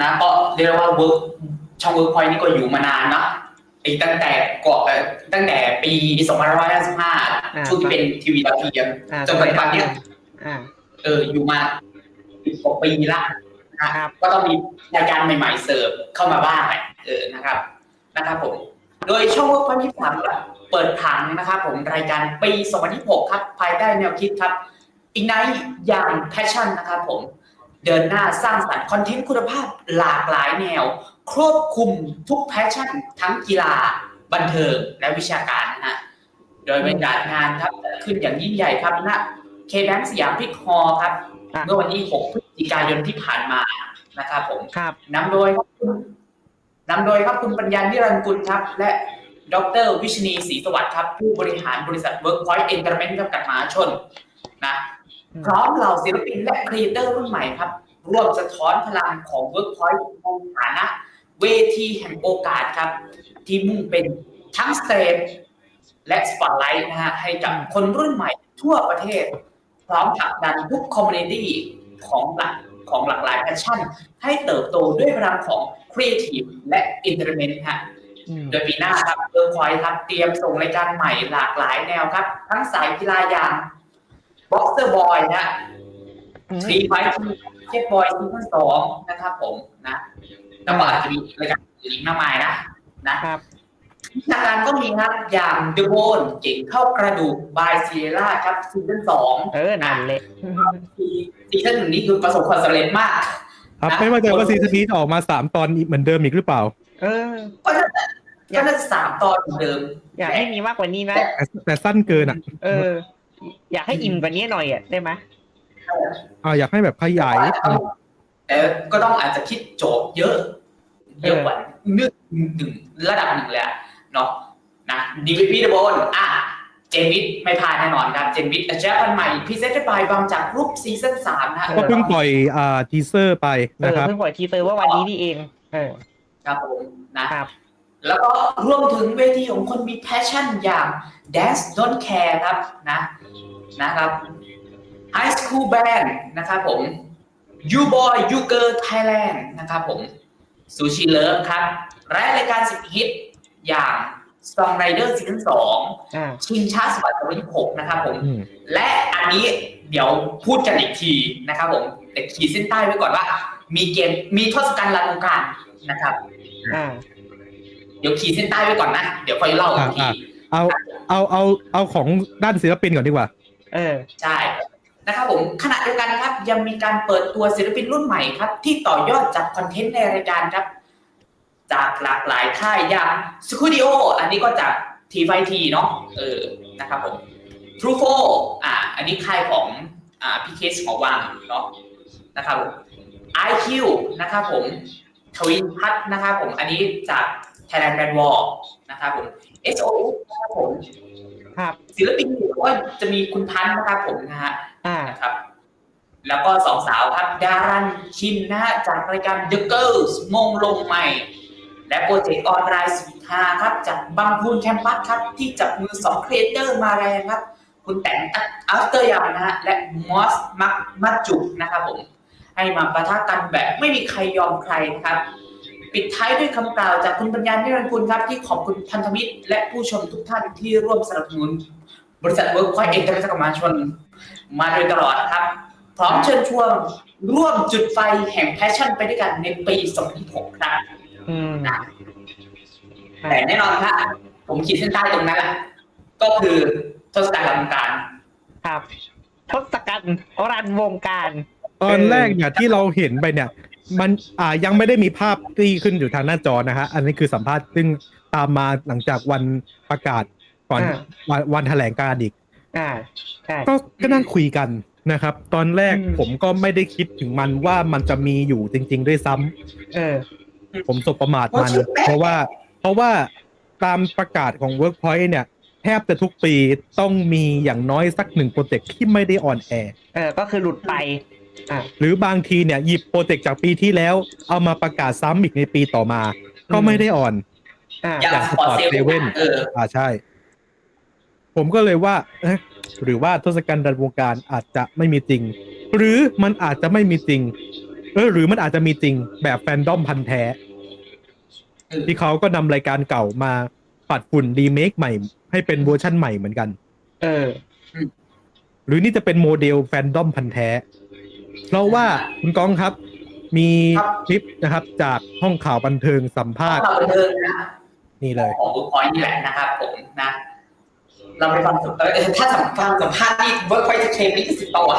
นะก็เรียกได้ว่าเวิร์กช่องเวิร์กพอยนี่ก็อยู่มานานเนาะอีกตั้งแต่ก่อนเอ่อตั้งแต่ปี2555ช่วงที่เป็นทีวีดาวเทียมอ่าจนปัจจุบันเนี่ยอ่าเอออยู่มาสิบกว่าปีละนะครับก็ต้องมีรายการใหม่ ๆ เสิร์ฟเข้ามาบ้างแหละเออนะครับนะครับผมโดยช่องเวิร์กพอยที่สามเปิดผังนะครับผมรายการปี2026ครับภายใต้แนวคิดครับอีกไนอย่างแพชชั่นนะครับผม เดินหน้าสร้างสรรค์คอนเทนต์คุณภาพหลากหลายแนว ครอบคลุมทุกแพชชั่น ทั้งกีฬา บันเทิง และวิชาการนะฮะโดยบรรยากาศงานครับจัดขึ้นอย่างยิ่งใหญ่ครับณเคแบงสยามพิกฮอลล์ครับอะเมื่อวันที่ 6 พฤศจิกายนที่ผ่านมานะครับผมครับนำโดยครับคุณนำโดยครับคุณปัญญานิรันดร์กุลครับ และดรวิชนีศรีสวัสดิ์ครับ ผู้บริหารบริษัท Workpoint Entertainment จำกัดมหาชนนะอืม พร้อมเหล่าศิลปินและครีเอเตอร์รุ่นใหม่ครับ ร่วมสะท้อนพลังของ Workpoint ในฐานะ เวทีแห่งโอกาสครับ ที่มุ่งเป็นทั้งสเตจและสปอตไลท์นะฮะให้กับคนรุ่นใหม่ทั่วประเทศ พร้อมผลักดันทุกคอมมูนิตี้ของหลักของหลากหลายแพชชั่น ให้เติบโตด้วยพลังของครีเอทีฟและอินเตอร์เมนต์ฮะอืมโดยปีหน้าครับเวิร์คพอยครับเตรียมส่งรายการใหม่หลากหลายแนวครับ ทั้งสายกีฬาอย่าง บ็อกเซอร์บอยนะอืมทรีไฟทีเจ็ตบอยซีซั่นสองนะครับผมนะแล้วก็อาจจะมีรายการอื่นอีกมากมายนะนะครับวิชาการก็มีครับอย่างเดอะโบนเก่งเข้ากระดูกบายซีเรล่าครับซีซั่นสองเออนั่นเลยซีซั่นหนึ่งนี้คือประสบความสำเร็จมากครับนะไม่ว่าใจว่าซีซั่นนี้จะออกมาสามตอนอีกเหมือนเดิมอีกหรือเปล่า เออก็น่าจะก็น่าจะสามตอนเหมือนเดิม อยากให้มีมากกว่านี้นะแต่แต่สั้นเกินอะ เออ อยากให้อิ่มกว่านี้หน่อยอะได้ไหมอ่าอยากให้แบบขยายแต่ก็ต้องอาจจะคิดโจทย์เยอะ เยอะกว่านึกหนึ่งระดับหนึ่งเลยอะเนาะนะดีวีพีเดบนอะเจนวิทไม่พลาดแน่นอนครับ เจนวิทอาจารย์พันใหม่พิเศษบายบางจากรูปซีซั่นสามนะฮะก็เพิ่งปล่อยอ่าทีเซอร์ไปเอนะอครับเพิ่งปล่อยทีเซอร์ว่าวันนี้นี่เองเออครับผมนะครับ แล้วก็รวมถึงเวทีของคนมีแพชชั่นอย่าง Dance Don't Care ครับนะนะครับ High School Band นะครับผม You Boy You Girl Thailand นะครับผมซูชิเลิฟครับ และรายการสิบฮิตอย่าง Song Rider ซีซั่นสองอ่าชิงชาติสวัสดิ์ที่หกนะครับผมอืมและอันนี้เดี๋ยวพูดกันอีกทีนะครับผม แต่ขีดเส้นใต้ไว้ก่อนว่า มีเกมมีทศกัณฐ์ลันวงการนะครับอ่า เดี๋ยวขีดเส้นใต้ไว้ก่อนนะ เดี๋ยวค่อยเล่าอีกทีอ่าเอาเอาเอาเอาของด้านศิลปินก่อนดีกว่า เออ ใช่นะครับผมขณะเดียวกันนะครับยังมีการเปิดตัวศิลปินรุ่นใหม่ครับ ที่ต่อยอดจากคอนเทนต์ในรายการครับ จากหลากหลายค่ายอย่างสคูดิโออันนี้ก็จากทีไฟทีเนาะเออนะครับผม True 4อ่า อันนี้ค่ายของอ่าพี่เคสของวังเนาะนะครับผม IQ นะครับผมทวินพัทนะครับผมอันนี้จาก Thailand Brand War นะครับผม SOS นะครับผมครับศิลปินอยู่ก็จะมีคุณพันธ์นะครับผมนะฮะอ่านะครับ แล้วก็สองสาวครับดารันคิมนะฮะจากรายการ The Girls มงลงใหม่ และโปรเจกต์ออนไลน์สุดฮาครับ จากบางพูนแคมปัสครับ ที่จับมือสองครีเอเตอร์มาแรงครับ คุณแต่งอัฟเตอร์ยามนะฮะและมอสมักมัจจุกนะครับผม ให้มาปะทะกันแบบไม่มีใครยอมใครนะครับ ปิดท้ายด้วยคำกล่าวจากคุณปัญญานิรันดร์กุลครับ ที่ขอบคุณพันธมิตร และผู้ชมทุกท่านที่ร่วมสนับสนุน บริษัทเวิร์กพอยต์เอกชนกรรมชน มาโดยตลอดครับ พร้อมเชิญชวนร่วมจุดไฟแห่งแพชชั่นไปด้วยกันในปี 2016ครับอืมนะแต่แน่นอนครับผมขีดเส้นใต้ตรงนั้นแหละก็คือทศกัณฐ์ลำการครับทศกัณฐ์รันวงการตอนแรกเนี่ยที่เราเห็นไปเนี่ย มันอ่ายังไม่ได้มีภาพที่ขึ้นอยู่ทางหน้าจอนะฮะอันนี้คือสัมภาษณ์ซึ่งตามมาหลังจากวันประกาศก่อนอ่า วันวันแถลงการอีก อ่าใช่ ก็ก็นั่งคุยกันนะครับ ตอนแรกอืม ผมก็ไม่ได้คิดถึงมันว่ามันจะมีอยู่จริง ๆ ด้วยซ้ำเออ ผมสบประมาทมัน เพราะว่า เพราะว่าตามประกาศของ Workpoint เนี่ย แทบจะทุกปีต้องมีอย่างน้อยสักหนึ่งโปรเจกต์ที่ไม่ได้ออนแอร์ เออ ก็คือหลุดไปอ่า หรือบางทีเนี่ยหยิบโปรเจกต์จากปีที่แล้ว เอามาประกาศซ้ำอีกในปีต่อมา ก็ไม่ได้ออนอ่าอย่างอย่างสปอร์ต Sport เซเว่น Seven เอออ่าใช่ ผมก็เลยว่าเอ๊ะหรือว่าทศกัณฐ์ดันวงการอาจจะไม่มีจริง หรือมันอาจจะไม่มีจริงเออหรือมันอาจจะมีจริงแบบแฟนดอมพันธ์แท้เออที่เขาก็นำรายการเก่ามาปัดฝุ่นรีเมคใหม่ ให้เป็นเวอร์ชั่นใหม่เหมือนกัน เออ หรือนี่จะเป็นโมเดลแฟนดอมพันธ์แท้ เพราะว่าคุณก้องครับ มีครับคลิปนะครับ จากห้องข่าวบันเทิงสัมภาษณ์เราบันเทิงนะนี่เลยของเวิร์กพอยต์นี่แหละนะครับผมนะเราไปฟังสัมภาษณ์เออถ้าสัมภาษณ์สัมภาษณ์นี่เวิร์กพอยต์จะเคลมลิขสิทธิ์ต่อน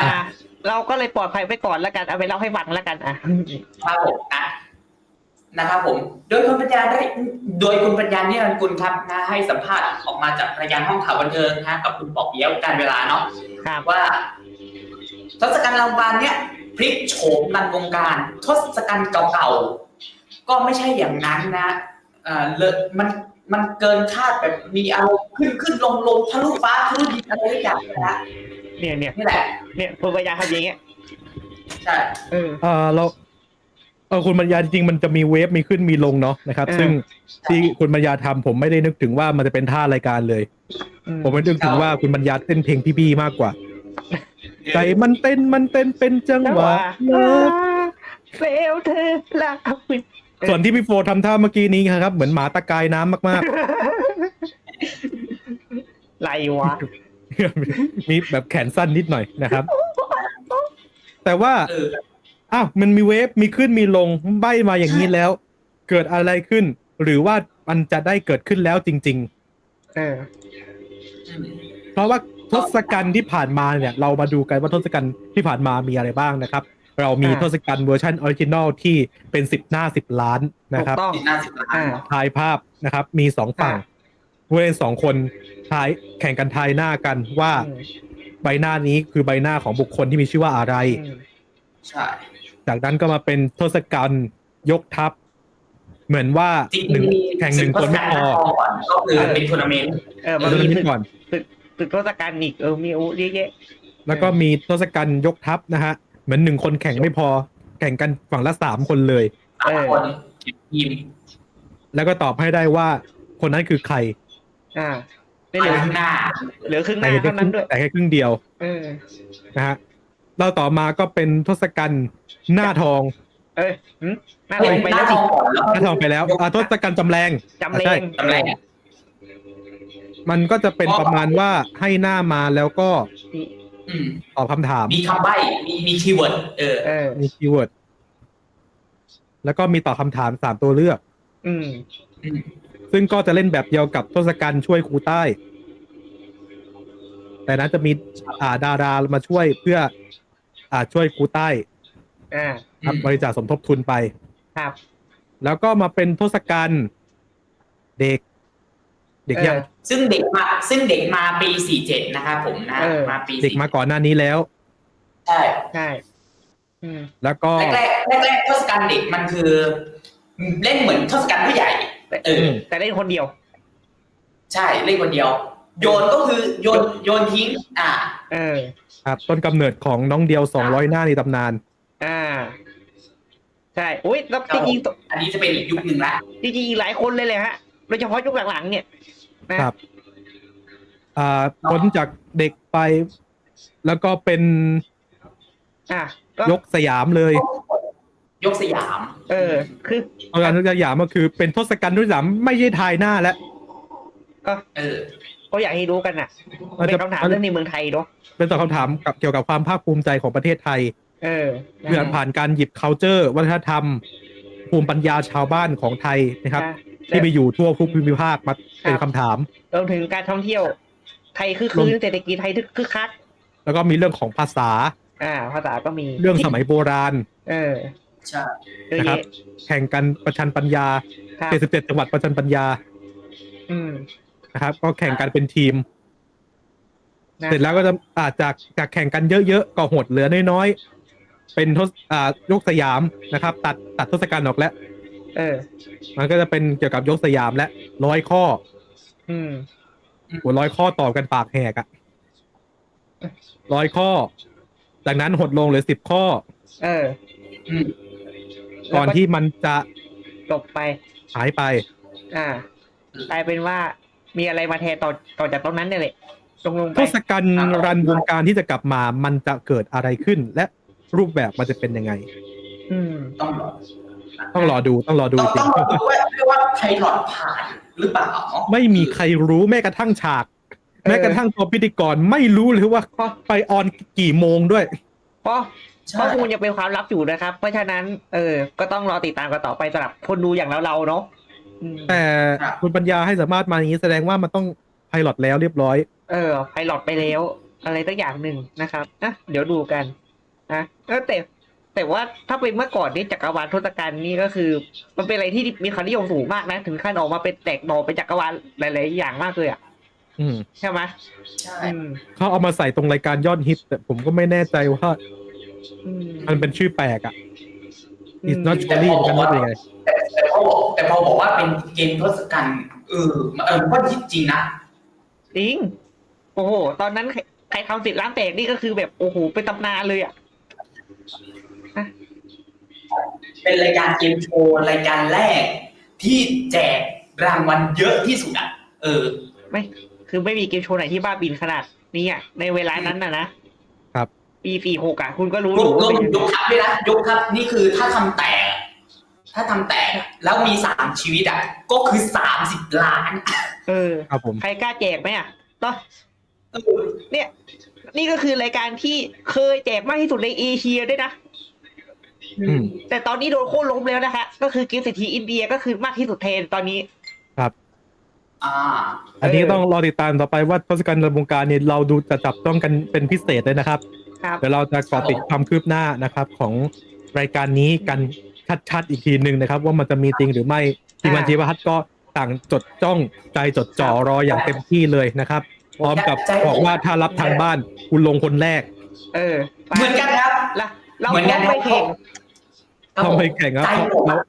ะอะเราก็เลยปลอดภัยไว้ก่อนแล้วกันเอาไปเล่าให้ฟังแล้วกันอะครับผมนะนะครับผม โดยคุณปัญญาได้โดยคุณปัญญาเนี่ยรันกุลครับนะให้สัมภาษณ์ออกมาจากรายการห้องข่าวบันเทิงนะกับคุณปอกเปี้ยวการเวลาเนาะครับว่า ทศกัณฐ์ลำบานเนี่ยพลิกโฉมนันวงการทศกัณฐ์เก่าๆก็ไม่ใช่อย่างนั้นนะเอ่อเลอะมันมันเกินคาดแบบมีอารมณ์ขึ้นขึ้นลงลงทะลุฟ้าทะลุดินอะไรอย่างเงี้ยนะเนี่ยเนี่ยนี่แหละเนี่ยคุณปัญญาทำอย่างเงี้ยใช่เออเออเราเออคุณปัญญาจริงๆมันจะมีเวฟมีขึ้นมีลงเนาะนะครับเออซึ่งที่คุณปัญญาทำผมไม่ได้นึกถึงว่ามันจะเป็นท่ารายการเลยอืมผมไม่นึกถึงว่าคุณปัญญาเต้นเพลงพี่บี้มากกว่า ใจมันเต้นมันเต้นเป็นจังจังหหวะวะเลิฟเฟลเธอละวินส่วนที่พี่โฟทำท่าเมื่อกี้นี้ครับ เหมือนหมาตะกายน้ำมากไรวะๆมีแบบแขนสั้นนิดหน่อยนะครับ แต่ว่าเอออ้าวมันมีเวฟมีขึ้นมีลงใบมาอย่างนี้แล้ว เกิดอะไรขึ้น หรือว่ามันจะได้เกิดขึ้นแล้วจริงเอออืมๆเพราะว่า ทศกัณฐ์ที่ผ่านมาเนี่ย เรามาดูกันว่าทศกัณฐ์ที่ผ่านมามีอะไรบ้างนะครับ เรามีอ่าทศกัณฐ์เวอร์ชันออริจินอลที่เป็นสิบหน้าสิบล้านนะถูครับกต้องสิบหน้าสิบล้านอ่า ทายภาพนะครับ มีสองฝั่งอ่า ผู้เล่นสองคนทายแข่งกันทายหน้ากันว่าอืมใบหน้านี้คือใบหน้าของบุคคลที่มีชื่อว่าอะไร อืม ใช่ จากนั้นก็มาเป็นทศกัณฐ์ยกทัพ เหมือนว่าจริง หนึ่งๆแข่งหนึ่งคนไม่พอก่อนก็คือเป็นทัวร์นาเมนต์ เออเรามันจะมีนี้ตึกก่อน ตึกทศกัณฐ์อีกเออมีโอ้เยอะแยะแล้วก็มีทศกัณฐ์ยกทัพนะฮะ เหมือนหนึ่งคนแข่งไม่พอ แข่งกันฝั่งละสามคนเลยสามคนทีมแล้วก็ตอบให้ได้ว่า คนนั้นคือใครอ่าไปได้เหลือข้างหน้าเหลือครึ่งหแต่น้าแค่เท่านั้นด้วยแต่แค่ครึ่งเดียวเออนะฮะเราต่อมาก็เป็นทศกัณฐ์หน้าทอง เอ้ยหึหน้าเฮ้ลยงไปหแล้น้าวทดิองก่อนแล้วหน้าทองไปแล้วอ่าทศกัณฐ์จำแรงจำเลใช่งจำแรง มันก็จะเป็นประมาณว่าให้หน้ามาแล้วก็อืมตอบคำถาม มีคำใบ้มีมีคีย์เวิร์ดเออ เออ มีคีย์เวิร์ดแล้วก็มีตอบคำถามสามตัวเลือก อืมอืมซึ่งก็จะเล่นแบบเดียวกับทศกัณฐ์ช่วยครูใต้ แต่นั้นจะมีอ่าดารามาช่วยเพื่อ อ่าช่วยครูใต้อ่า ครับบริจาคสมทบทุนไป ครับ แล้วก็มาเป็นทศกัณฐ์เด็ก เด็กยังเออซึ่งเด็กมาซึ่งเด็กมาปีสี่เจ็ดนะครับผมนะเออมาปีเด็กมาก่อนหน้านี้แล้ว ใช่ใช่อืมแล้วก็แรกแรกแรกแรกทศกัณฐ์เด็กมันคือ เล่นเหมือนทศกัณฐ์ผู้ใหญ่เออมแต่เล่นคนเดียว ใช่เล่นคนเดียว โยนก็คือโยนโยนทิ้ง อ่า เออครับต้นกำเนิดของน้องเดียวสองร้อยหน้าในตำนาน อ่าใช่อุ้ยแล้วครัจบริงอันนี้จะเป็นอีกยุคหนึ่งละๆจริงๆอีกหลายคนเลยเลยฮะโดยเฉพาะยุคหลังๆเนี่ย นะครับ อ่าพ้นจากเด็กไป แล้วก็เป็นอะก็ยกสยามเลยยกสยาม เออ คือเอาการยกสยามก็คือเป็นทศกัณฐ์ทศยามไม่ใช่ทายหน้าแล้วก็เออ ก็อยากให้รู้กันน่ะมันเป็จะนคำถามเรื่องในเมืองไทยเนาะเป็นตอบคำถามกับเกี่ยวกับความภาคภูมิใจของประเทศไทยเออเพื่อผ่านการหยิบ culture วัฒนธรรม ภูมิปัญญาชาวบ้านของไทยนะครับ นะ ที่ไปอยู่ทั่วทุกภูมิภาคมาเป็นคำถาม รวมถึงการท่องเที่ยว ไทยคือคืนเศรษฐกิจไทยคือคัก แล้วก็มีเรื่องของภาษา อ่า ภาษาก็มี เรื่องสมัยโบราณ เออใช่เยอะนะครับแยะแข่งกันประชันปัญญาครับ77จังหวัดประชันปัญญา อืมนะครับ ก็แข่งกันเป็นทีมนะเสร็จแล้วก็จะอาจจากจากแข่งกันเยอะๆก็หดเหลือน้อยๆ เป็นทศอ่ายกสยามนะครับ ตัดตัดทศกัณฐ์ออกแล้ว เออ มันก็จะเป็นเกี่ยวกับยกสยามและร้อยข้ออืม หัวร้อยข้อต่อกันปากแหกอะร้อยข้อ จากนั้นหดลงเหลือสิบข้อ เอออืมก่อนที่มันจะจบไปหายไป อ่ากลายเป็นว่ามีอะไรมาแทนต่อต่อจากตรงนั้นเนี่ยแหละตรงลงไปทศกัณฐ์รันวงการที่จะกลับมา มันจะเกิดอะไรขึ้น และรูปแบบมันจะเป็นยังไง อืม ต้องรอ ต้องรอดูต้องรอดูต้องจริต้องงรอดูว่าด้วยว่าไพลอตผ่านหรือเปล่าไม่มีใครรู้แม้กระทั่งฉากเออแม้กระทั่งตัวพิธีกรไม่รู้เลยว่าเพราะไปออนกี่โมงด้วย เพราะใช่เพราะคงยังเป็นความลับอยู่นะครับ เพราะฉะนั้นเออก็ต้องรอติดตามกันต่อไปสำหรับคนดูอย่างเราเราๆเนาะอืมแต่คุณปัญญาให้สามารถมาอย่างนี้แสดงว่ามันต้องไพลอตแล้วเรียบร้อย เออไพลอตไปแล้ว อะไรสักอย่างหนึ่งนะครับนะเดี๋ยวดูกันนะเออแต่ แต่ว่าถ้าเป็นเมื่อก่อนนี่จักรวาลทศกัณฐ์นี่ก็คือ มันเป็นอะไรที่มีความนิยมสูงมากนะ ถึงขั้นออกมาเป็นแตกหน่อเป็นจักรวาลหลายๆอย่างมากเลยอะอืมใช่ไหมใช่อืมเขาเอามาใส่ตรงรายการยอดฮิต แต่ผมก็ไม่แน่ใจว่า อืมมันเป็นชื่อแปลกอะอืม it's not surely กันว่าเป็นยังไง แต่แต่พอบอกแต่พอบอกว่าเป็นเกมทศกัณฐ์เออเออมันก็จริงนะจริง โอ้โห ตอนนั้นใครใครทำสิทธิ์ล้างแตกนี่ก็คือแบบโอ้โหเป็นตำนานเลยอะ เป็นรายการเกมโชว์รายการแรก ที่แจกรางวัลเยอะที่สุดอะ เออ ไม่ คือไม่มีเกมโชว์ไหนที่บ้าบินขนาดนี้อะ ในเวลานั้นน่ะนะครับ ปีสี่หกอะ คุณก็รู้ยอกยู่ยว่ากเป็นยังยไงกทัพด้วยนะยกทัพนี่คือถ้าทำแตก ถ้าทำแตกแล้วมีสามชีวิตอะ ก็คือสามสิบล้าน เออครับผมใครกล้าแจกไหมอะต่อเออเนี่ย นี่ก็คือรายการที่เคยแจกมากที่สุดในเอเชียด้วยนะอืม แต่ตอนนี้โดนโค่นล้มแล้วนะคะ ก็คือเกมเศรษฐีอินเดียก็คือมากที่สุดเทรนตอนนี้อ่า อันนี้เออต้องรอติดตามต่อไปว่าทศกัณฐ์ในวงการเนี่ยเราดูจะจับต้องกันเป็นพิเศษเลยนะครับ ครับ เดี๋ยวเราจะเกาะติดความคืบหน้านะครับ ของรายการนี้กันชัดๆอีกทีหนึ่งนะครับ ว่ามันจะมีจริงหรือไม่ทีมงานอ่าทีวัฒน์ก็ต่างจดจ้องใจจดจ่อรออย่างเต็มที่เลยนะครับ พร้อมกับบอกว่าถ้ารับทางบ้านคุณลงคนแรก เออไปเหมือนกันครับ ละเราเหมือนพกัร้อนมไปแข่งครับ ทำไมแข่งครับใจผมเราอะ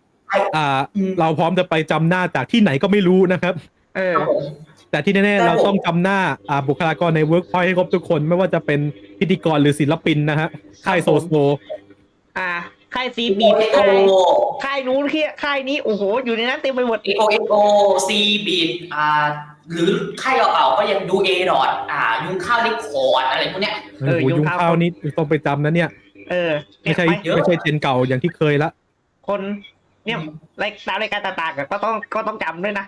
อ่า อืม เราพร้อมจะไปจำหน้าจากที่ไหนก็ไม่รู้นะครับ เออ ครับผม แต่ที่แน่ครัๆบเราต้องจำหน้าอ่าบุคลากรในเวิร์กพอยให้ครบทุกคนไม่ว่าจะเป็นพิธีกรหรือศิลปินนะฮะค่ายโซโซ อ่าค่ายซีโอบีเอค่ายโอค่ายนู้นค่ายค่ายนี้โอ้โห อยู่ในนั้นเต็มไปหมดเอโอเอโอซีบีดอ่าหรือค่ายเราเอาก็ยังดูเอดอทอ่า ยุงข้าวนิคอร์ดอะไรพวกเนี้ย เออโอ้โหยุยุงงข้าว ข้าวนี่ต้องไปจำนะเนี่ย เออไม่ใช่ปเยอะ ไม่ใช่เจนเก่าอย่างที่เคยละ คนเนี่ยรายตามรายการต่างๆอะก็ต้องก็ต้องจำด้วยนะ